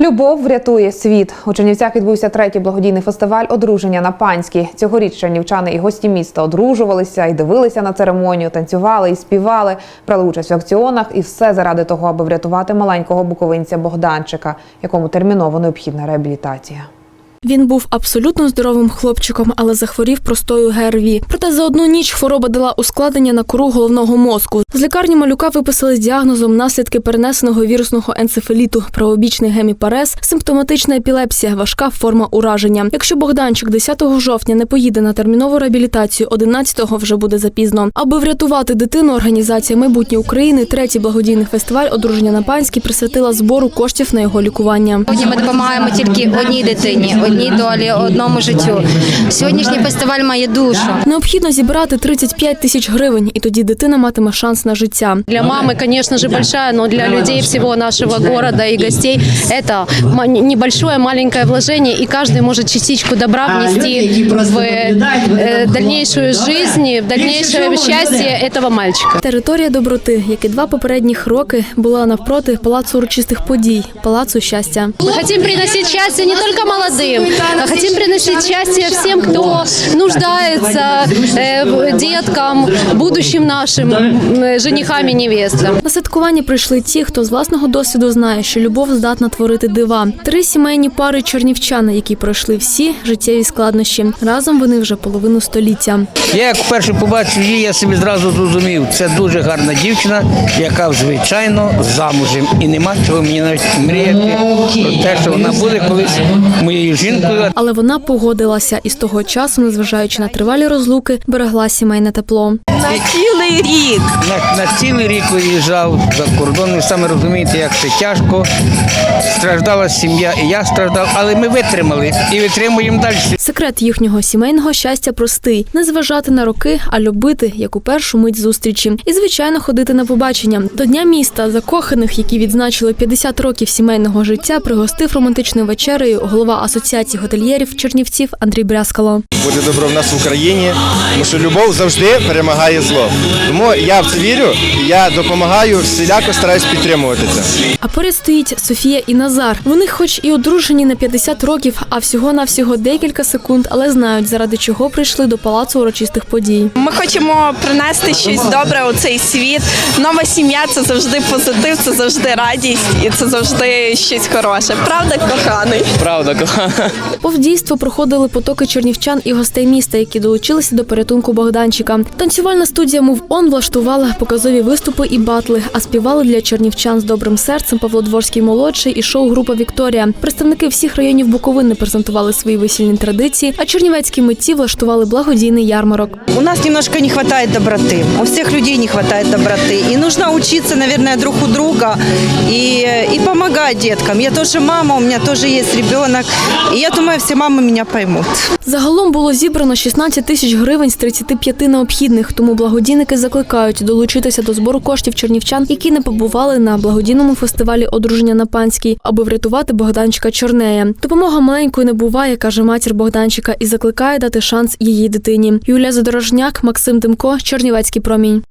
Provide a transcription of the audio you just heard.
Любов врятує світ. У Чернівцях відбувся третій благодійний фестиваль одруження на панській. Цьогоріч чернівчани і гості міста одружувалися і дивилися на церемонію, танцювали і співали, брали участь в акціонах, і все заради того, аби врятувати маленького буковинця Богданчика, якому терміново необхідна реабілітація. Він був абсолютно здоровим хлопчиком, але захворів простою ГРВІ. Проте за одну ніч хвороба дала ускладнення на кору головного мозку. З лікарні малюка виписали з діагнозом наслідки перенесеного вірусного енцефаліту, правобічний геміпарез, симптоматична епілепсія, важка форма ураження. Якщо Богданчик 10 жовтня не поїде на термінову реабілітацію, 11-го вже буде запізно. Аби врятувати дитину, організація майбутнє України, третій благодійний фестиваль одруження на панській присвятила збору коштів на його лікування. Ми допомагаємо тільки одній дитині, одній долі, одному життю. Сьогоднішній фестиваль має душу. Необхідно зібрати 35 тисяч гривень, і тоді дитина матиме шанс на життя. Для мамы, конечно же, большая, но для людей всего нашего города и гостей это ма- небольшое маленькое вложение, и каждый может частичку добра внести в э, дальнейшую жизнь, в дальнейшее счастье этого мальчика. Територія доброти, як і два попередніх роки, була навпроти палацу урочистих подій, палацу щастя. Мы хотим приносить счастье не только молодым, а хотим приносить счастье всем, кто нуждается, э, деткам, будущим нашим э, женихам и невестам. На святкування прийшли ті, хто з власного досвіду знає, що любов здатна творити дива. Три сімейні пари чорнівчани, які пройшли всі життєві складнощі. Разом вони вже половину століття. Я як вперше побачив її, я собі зразу зрозумів, це дуже гарна дівчина, яка звичайно замужем. І нема чого мені навіть мріяти про те, що вона буде колись моєю жінкою. Але вона погодилася і з того часу, незважаючи на тривалі розлуки, берегла сімейне тепло. На цілий рік. На, на цілий рік виїжджав за кордон. Ви саме розумієте, як це тяжко. Страждала сім'я, і я страждав, але ми витримали і витримуємо далі. Секрет їхнього сімейного щастя простий: не зважати на роки, а любити як у першу мить зустрічі. І звичайно ходити на побачення. До дня міста закоханих, які відзначили 50 років сімейного життя, пригостив романтичною вечерею голова асоціації готельєрів Чернівців Андрій Брязкало. буде добро в нас в Україні, тому що любов завжди перемагає зло. Тому я в це вірю, я допомагаю, всіляко стараюсь підтримувати це. А поряд стоїть Софія і Назар. Вони, хоч і одружені на 50 років, а всього навсього декілька секунд, але знають, заради чого прийшли до палацу урочистих подій. Ми хочемо принести щось добре у цей світ. Нова сім'я це завжди позитив, це завжди радість і це завжди щось хороше. Правда, коханий? Правда, кохана. Повз дійство проходили потоки чернівчан і гостей міста, які долучилися до порятунку Богданчика. Танцювальна студія Move On влаштувала показові виступи і батли, а співали для чернівчан з добрим серцем Павло Дворський молодший і шоу-група Вікторія. Представники всіх районів Буковини презентували свої весільні традиції, а чернівецькі митці влаштували благодійний ярмарок. У нас немножко не хватает доброты. У всех людей не хватает доброты. И нужно учиться, наверное, друг у друга и, и помогать деткам. Я тоже мама, у меня тоже есть ребенок. И я думаю, все мамы меня поймут. Загалом було зібрано 16 тисяч гривень з 35 необхідних, тому благодійники закликають долучитися до збору коштів чернівчан, які не побували на благодійному фестивалі одруження на панській, аби врятувати Богданчика Чорнея. Допомога маленької не буває, каже матір Богданчика, і закликає дати шанс її дитині. Юлія Задорожняк, Максим Тимко, Чернівецький промінь.